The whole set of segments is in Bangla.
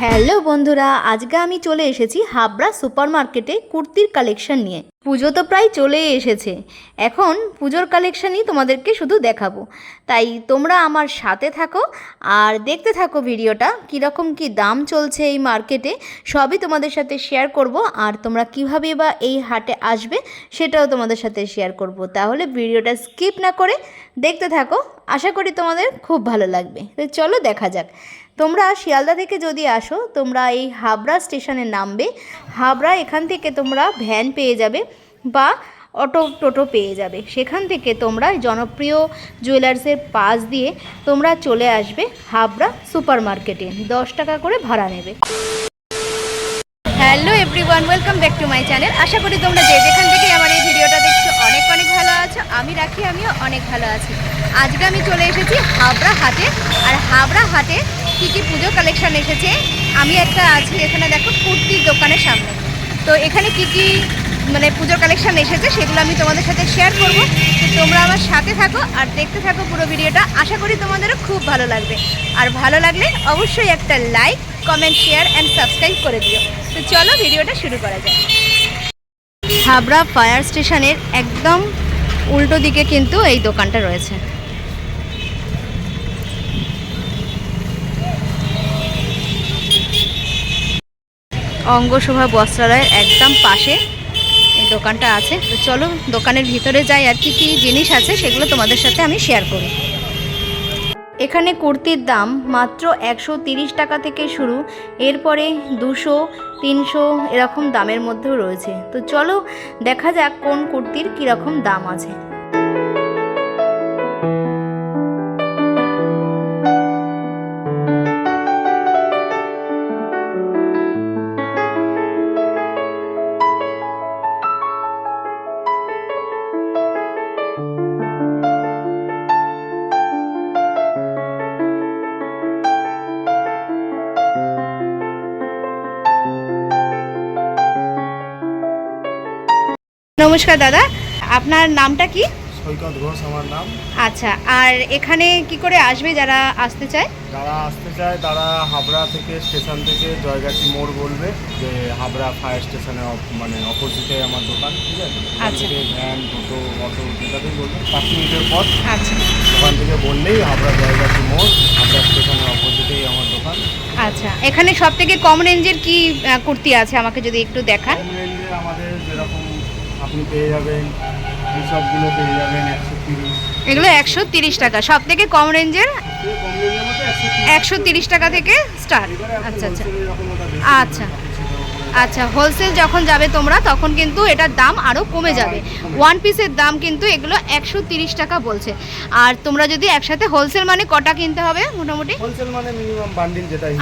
হ্যালো বন্ধুরা, আজকে আমি চলে এসেছি হাবড়া সুপার মার্কেটে কুর্তির কালেকশন নিয়ে। পুজো তো প্রায় চলেই এসেছে। এখন পুজোর কালেকশনই তোমাদেরকে শুধু দেখাবো। তাই তোমরা আমার সাথে থাকো আর দেখতে থাকো ভিডিওটা, কীরকম কি দাম চলছে এই মার্কেটে, সবই তোমাদের সাথে শেয়ার করব। আর তোমরা কীভাবে বা এই হাটে আসবে, সেটাও তোমাদের সাথে শেয়ার করব। তাহলে ভিডিওটা স্কিপ না করে দেখতে থাকো। আশা করি তোমাদের খুব ভালো লাগবে। তো চলো দেখা যাক। তোমরা শিয়ালদা থেকে যদি আসো, তোমরা এই হাবড়া স্টেশনে নামবে। হাবড়া এখান থেকে তোমরা ভ্যান পেয়ে যাবে বা অটো টোটো পেয়ে যাবে। সেখান থেকে তোমরা জনপ্রিয় জুয়েলার্সের পাশ দিয়ে তোমরা চলে আসবে হাবড়া সুপার মার্কেটে দশ টাকা করে ভাড়া নেবে। Hello everyone, welcome back to my channel. আশা করি তোমরা যে যেখান থেকে আমার এই ভিডিওটা দেখছ অনেক অনেক ভালো আছো। আমি রাখি, আমিও অনেক ভালো আছি। আজকে আমি চলে এসেছি হাবড়া হাটে। আর হাবড়া হাটে কী কী পুজো কালেকশন এসেছে? আমি একটা আছি এখানে দেখো কুর্তির দোকানের সামনে। তো এখানে কি কি মানে পুজোর কালেকশন এসেছে সেগুলো আমি তোমাদের সাথে শেয়ার করব। তো তোমরা আমার সাথে থাকো আর দেখতে থাকো পুরো ভিডিওটা। আশা করি তোমাদেরও খুব ভালো লাগবে। আর ভালো লাগলে অবশ্যই একটা like comment share and subscribe করে দিও। তো চলো ভিডিওটা শুরু করা যাক। হাবড়া ফায়ার স্টেশনের একদম উল্টো দিকে কিন্তু এই দোকানটা রয়েছে। অঙ্গশোভা বস্ত্রালয়ের একদম পাশে এই দোকানটা আছে। তো চলো দোকানের ভিতরে যাই আর কি কি জিনিস আছে, সেগুলো তোমাদের সাথে আমি শেয়ার করি। এখানে কুর্তির দাম মাত্র একশো টাকা থেকে শুরু। এরপরে দুশো, তিনশো এরকম দামের মধ্যেও রয়েছে। তো চলো দেখা যাক কোন কুর্তির কীরকম দাম আছে। নমস্কার দাদা আপনার নামটা কি? সৈকত ঘোষ আমার নাম। আচ্ছা আর এখানে কি করে আসবে যারা আসতে চায়? যারা আসতে চায় তারা হাবড়া থেকে স্টেশন থেকে জয়গাছি মোড় বলবে যে হাবড়া ফায়ার স্টেশনে মানে অপোজিটে আমার দোকান ঠিক আছে? আচ্ছা। ভ্যান টোটো অটো যেটাতেই বলবে পাঁচ মিনিটের পর আচ্ছা। ওখান থেকে বললেই হাবড়া জয়গাছি মোড় হাবড়া স্টেশনের অপোজিটেই আমার দোকান। আচ্ছা এখানে সব থেকে কম রেঞ্জের কি কুর্তি আছে আমাকে যদি একটু দেখান? কম রেঞ্জে আমাদের আপনি পেয়ে যাবেন, এই সবগুলো পেয়ে যাবেন একশো তিরিশ। এগুলো একশো তিরিশ টাকা। সব থেকে কম রেঞ্জের একশো তিরিশ টাকা থেকে স্টার্ট। আচ্ছা আচ্ছা। আচ্ছা। আচ্ছা হোলসেল যখন যাবে তোমরা তখন কিন্তু এটার দাম আরও কমে যাবে। ওয়ান পিসের দাম কিন্তু এগুলো একশো তিরিশ টাকা বলছে। আর তোমরা যদি একসাথে হোলসেল মানে কটা কিনতে হবে মোটামুটি? মানে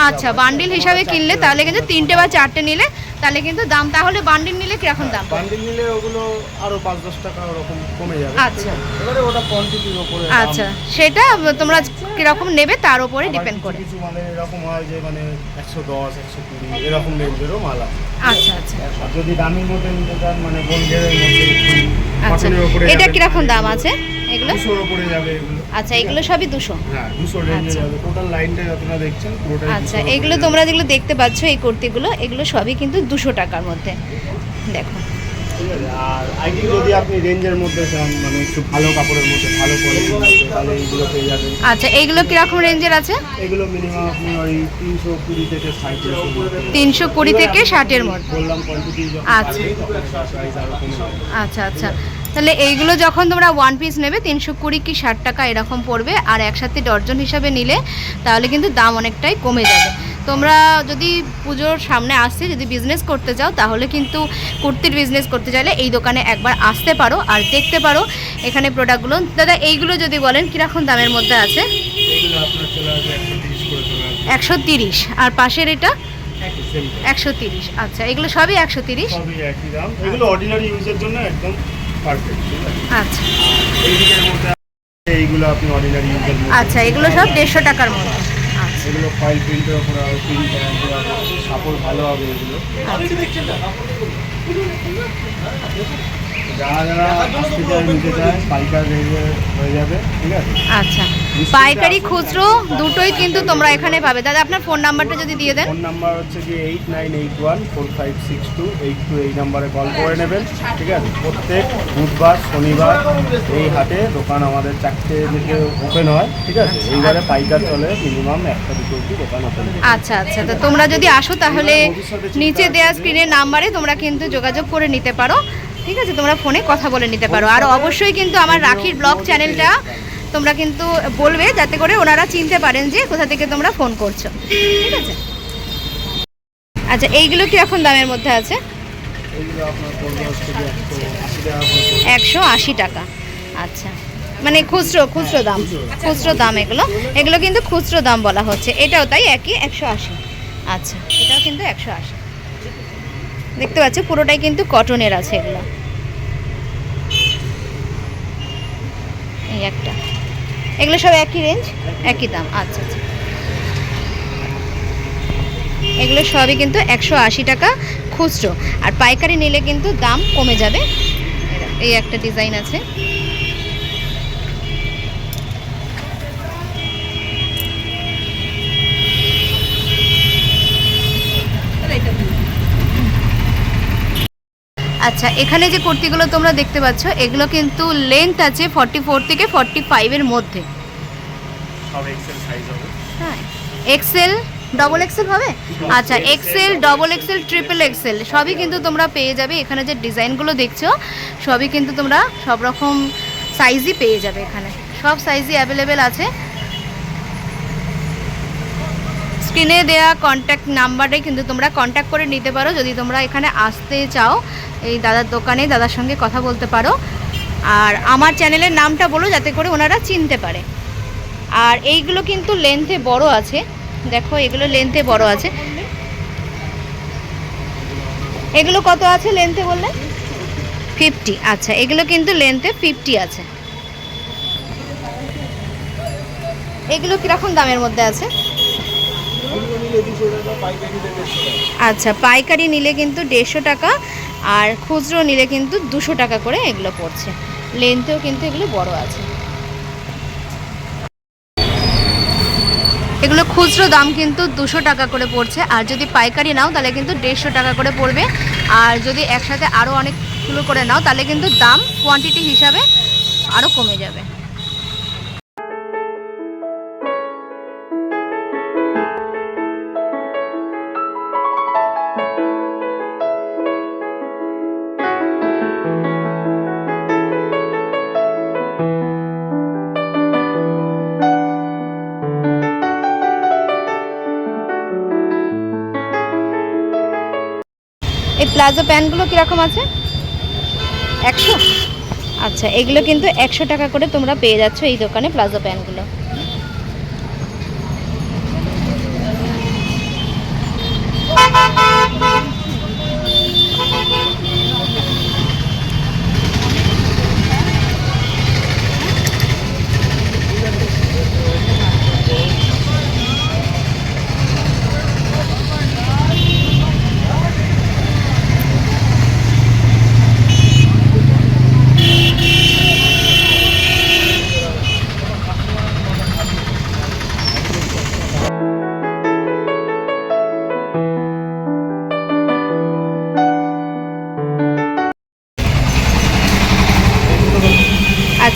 আচ্ছা বান্ডিল হিসাবে কিনলে তাহলে কিন্তু তিনটে বা চারটে নিলে তাহলে কিন্তু দাম তাহলে বান্ডিল নিলে কীরকম দাম? বান্ডিল নিলে ওগুলো আরও পাঁচ দশ টাকা ওরকম কমে যাবে। আচ্ছা। এবারে ওটা কোয়ান্টিটির উপরে আচ্ছা সেটা তোমরা কীরকম নেবে তার উপরে ডিপেন্ড করে। কিছু মানে এরকম হয় যে মানে একশো দশ একশো কুড়ি এরকম রেঞ্জেরও মাল আছে। আচ্ছা আচ্ছা। আর যদি দামির মধ্যে নিতে চান মানে বনগের মধ্যে আচ্ছা। এটা যাবে, কীরকম দাম আছে এগুলো? দুশোর উপরে যাবে এগুলো। আচ্ছা এগুলো সবই দুশো? হ্যাঁ দুশো রেঞ্জে আচ্ছা। যাবে। টোটাল লাইনটা যতটা দেখছেন পুরোটাই আচ্ছা 200 এগুলো তোমরা যেগুলো দেখতে পাচ্ছ এই কুর্তিগুলো এগুলো সবই কিন্তু দুশো টাকার মধ্যে। দেখো। ঠিক আছে? আর আইটি যদি আপনি রেঞ্জের মধ্যে চান মানে একটু ভালো কাপড়ের মধ্যে ভালো কোয়ালিটির মধ্যে তাহলে এইগুলো পেয়ে যাবেন। আচ্ছা এইগুলো কীরকম রেঞ্জের আছে? এগুলো মিনিমাম আপনি ওই তিনশো কুড়ি থেকে ষাট এরকম মধ্যে। তিনশো কুড়ি থেকে ষাটের মধ্যে। বললাম কোয়ান্টিটি আচ্ছা। আচ্ছা আচ্ছা। তাহলে এইগুলো যখন তোমরা ওয়ান পিস নেবে তিনশো কুড়ি কি ষাট টাকা এরকম পড়বে আর একসাথে ডর্জন হিসাবে নিলে তাহলে কিন্তু দাম অনেকটাই কমে যাবে। তোমরা যদি পুজোর সামনে আসছে যদি বিজনেস করতে চাও তাহলে কিন্তু কুর্তির বিজনেস করতে চাইলে এই দোকানে একবার আসতে পারো আর দেখতে পারো এখানে প্রোডাক্টগুলো দাদা এইগুলো যদি বলেন কীরকম দামের মধ্যে আছে? একশো তিরিশ আর পাশের এটা। একশো তিরিশ। আচ্ছা এগুলো সবই একশো তিরিশ? সবই একই দাম। এগুলো অর্ডিনারি ইউজের জন্য একদম পারফেক্ট আচ্ছা। এই দিকের মধ্যে এইগুলো আপনি অর্ডিনারি ইউজের আচ্ছা এগুলো সব দেড়শো টাকার মধ্যে। এগুলো ফয়েল প্রিন্টের উপরে হবে প্রিন্ট কাপড় ভালো হবে এগুলো। যারা যারা আসতে চায় নিতে চায় পাইকার হয়ে যাবে ঠিক আছে? আচ্ছা। পাইকারি খুচরো দুটোই কিন্তু তোমরা এখানে পাবে। দাদা আপনার ফোন নাম্বারটা যদি দিয়ে দেন। ফোন নাম্বার হচ্ছে যে eight nine eight one four five six two eight two এই নাম্বারে কল করে নেবেন ঠিক আছে? প্রত্যেক বুধবার শনিবার এই হাটে দোকান আমাদের চারটে দিকে ওপেন হয় ঠিক আছে? এইবারে পাইকার চলে মিনিমাম একটা দুটো অব্দি দোকান ওপেন আচ্ছা আচ্ছা। তো তোমরা যদি আসো তাহলে নিচে দেওয়া স্ক্রিনের নাম্বারে তোমরা কিন্তু যোগাযোগ করে নিতে পারো। ঠিক আছে তোমরা ফোনে কথা বলে নিতে পারো। আর অবশ্যই। কিন্তু আমার রাখির ব্লগ চ্যানেলটা তোমরা কিন্তু বলবে যাতে করে ওনারা চিনতে পারেন যে কোথা থেকে তোমরা ফোন করছ। ঠিক আছে? আচ্ছা এইগুলো কি এখন দামের মধ্যে আছে? একশো আশি টাকা। আচ্ছা মানে খুচরো খুচরো দাম খুচরো দাম এগুলো। এগুলো কিন্তু খুচরো দাম বলা হচ্ছে। এটাও তাই একই একশো আশি। আচ্ছা এটাও কিন্তু একশো আশি। দেখতে পাচ্ছ পুরোটাই কিন্তু কটনের আছে এগুলো। এই একটা। এগুলো সব একই রেঞ্জ একই দাম। আচ্ছা আচ্ছা। এগুলো সবই কিন্তু একশো আশি টাকা খুচরো। আর পাইকারি নিলে কিন্তু দাম কমে যাবে। এই একটা ডিজাইন আছে। আচ্ছা এখানে যে কুর্তিগুলো তোমরা দেখতে পাচ্ছ এগুলো কিন্তু লেন্থ আছে ফর্টি ফোর থেকে ফর্টি ফাইভের মধ্যে। সব এক্সেল সাইজ হবে। হ্যাঁ এক্সেল ডবল এক্সেল হবে? আচ্ছা XL double XL triple XL সবই কিন্তু তোমরা পেয়ে যাবে। এখানে যে ডিজাইনগুলো দেখছ সবই কিন্তু তোমরা সব রকম সাইজই পেয়ে যাবে এখানে। সব সাইজই অ্যাভেলেবেল আছে। স্ক্রিনে দেয়া কন্ট্যাক্ট নাম্বারে কিন্তু তোমরা কন্ট্যাক্ট করে নিতে পারো। যদি তোমরা এখানে আসতে চাও, এই দাদার দোকানে দাদার সঙ্গে কথা বলতে পারো। আর আমার চ্যানেলের নামটা বলো যাতে করে ওনারা চিনতে পারে। আর এইগুলো কিন্তু লেন্থে বড় আছে। দেখো, এগুলো লেন্থে বড় আছে। এগুলো কত আছে লেন্থে বললে? ফিফটি আচ্ছা এগুলো কিন্তু লেন্থে ফিফটি আছে। এগুলো কীরকম দামের মধ্যে আছে? আচ্ছা পাইকারি নিলে কিন্তু দেড়শো টাকা, আর খুচরো নিলে কিন্তু দুশো টাকা করে এগুলো পড়ছে। লেন্থেও কিন্তু এগুলো বড় আছে। এগুলো খুচরো দাম কিন্তু দুশো টাকা করে পড়ছে, আর যদি পাইকারি নাও তাহলে কিন্তু দেড়শো টাকা করে পড়বে। আর যদি একসাথে আরও অনেকগুলো করে নাও তাহলে কিন্তু দাম কোয়ান্টিটি হিসাবে আরও কমে যাবে। প্লাজো প্যান্টগুলো কীরকম আছে? একশো? আচ্ছা এগুলো কিন্তু একশো টাকা করে তোমরা পেয়ে যাচ্ছ এই দোকানে প্লাজো প্যান্টগুলো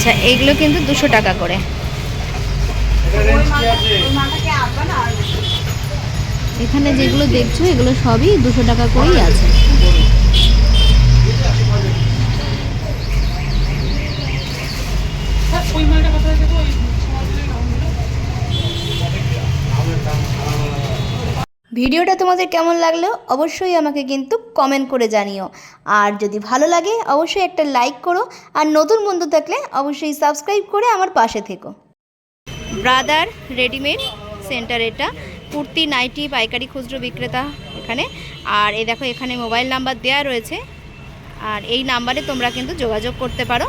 আচ্ছা এইগুলো কিন্তু দুশো টাকা করে। এখানে যেগুলো দেখছ, এগুলো সবই দুশো টাকা করেই আছে। ভিডিওটা তোমাদের কেমন লাগল অবশ্যই আমাকে কিন্তু কমেন্ট করে জানিও। আর যদি ভালো লাগে, অবশ্যই একটা লাইক করো। আর নতুন বন্ধু থাকলে অবশ্যই সাবস্ক্রাইব করে আমার পাশে থেকো। ব্রাদার রেডিমেড সেন্টার এটা। কুর্তি, নাইটি, পাইকারি, খুচরো বিক্রেতা এখানে। আর এই দেখো এখানে মোবাইল নাম্বার দেওয়া রয়েছে। আর এই নাম্বারে তোমরা কিন্তু যোগাযোগ করতে পারো।